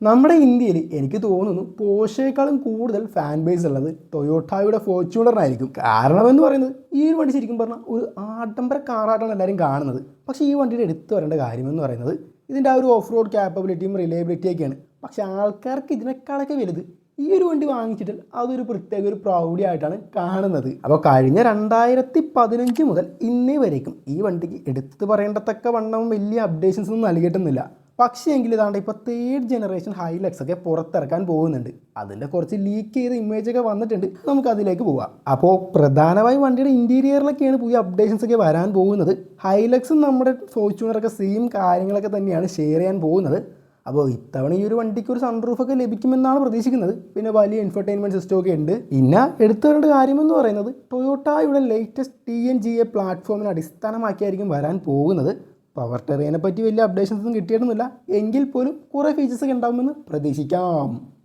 നമ്മുടെ ഇന്ത്യയിൽ എനിക്ക് തോന്നുന്നു പോഷയേക്കാളും കൂടുതൽ ഫാൻ ബേസ് ഉള്ളത് ടൊയോട്ടായുടെ ഫോർച്യൂണറിനായിരിക്കും കാരണം എന്ന് പറയുന്നത് ഈ ഒരു വണ്ടി ശരിക്കും പറഞ്ഞാൽ ഒരു ആഡംബര കാറായിട്ടാണ് എല്ലാവരും കാണുന്നത്. പക്ഷേ ഈ വണ്ടിയുടെ എടുത്തു വരേണ്ട കാര്യം എന്ന് പറയുന്നത് ഇതിന്റെ ആ ഒരു ഓഫ് റോഡ് ക്യാപ്പബിലിറ്റിയും റിലേബിലിറ്റിയൊക്കെയാണ് പക്ഷേ ആൾക്കാർക്ക് ഇതിനേക്കാളൊക്കെ വലുത് ഈ ഒരു വണ്ടി വാങ്ങിച്ചിട്ട് അതൊരു പ്രത്യേക ഒരു പ്രൗഢി ആയിട്ടാണ് കാണുന്നത്. അപ്പോൾ കഴിഞ്ഞ രണ്ടായിരത്തി പതിനഞ്ച് മുതൽ ഇന്നേ വരേക്കും ഈ വണ്ടിക്ക് എടുത്തു പറയേണ്ടത്തക്ക വണ്ണം വലിയ അപ്ഡേഷൻസ് ഒന്നും നൽകിയിട്ടൊന്നുമില്ല. പക്ഷേ എങ്കിൽ ഇതാണ്ട് ഇപ്പോൾ തേർഡ് ജനറേഷൻ ഹൈലക്സ് ഒക്കെ പുറത്തിറക്കാൻ പോകുന്നുണ്ട്. അതിന്റെ കുറച്ച് ലീക്ക് ചെയ്ത ഇമേജ് ഒക്കെ വന്നിട്ടുണ്ട്. നമുക്ക് അതിലേക്ക് പോവാം. അപ്പോൾ പ്രധാനമായും വണ്ടിയുടെ ഇന്റീരിയറിലൊക്കെയാണ് പുതിയ അപ്ഡേഷൻസ് ഒക്കെ വരാൻ പോകുന്നത്. ഹൈലക്സും നമ്മുടെ ഫോർച്യൂണറൊക്കെ സെയിം കാര്യങ്ങളൊക്കെ തന്നെയാണ് ഷെയർ ചെയ്യാൻ പോകുന്നത്. അപ്പോൾ ഇത്തവണ ഈ ഒരു വണ്ടിക്ക് ഒരു സൺറൂഫ് ഒക്കെ ലഭിക്കുമെന്നാണ് പ്രതീക്ഷിക്കുന്നത്. പിന്നെ വലിയ എൻഫർടൈൻമെന്റ് സിസ്റ്റം ഒക്കെ ഉണ്ട്. പിന്നെ എടുത്തു വരേണ്ട കാര്യമെന്ന് പറയുന്നത് ടൊയോട്ടയുടെ latest T N G A പ്ലാറ്റ്ഫോമിനെ അടിസ്ഥാനമാക്കിയായിരിക്കും വരാൻ പോകുന്നത്. പവർ ടെറിയനെ പറ്റി വലിയ അപ്ഡേഷൻസ് ഒന്നും കിട്ടിയിട്ടൊന്നുമില്ല. എങ്കിൽ പോലും കുറേ ഫീച്ചേഴ്സ് ഒക്കെ ഉണ്ടാകുമെന്ന് പ്രതീക്ഷിക്കാം.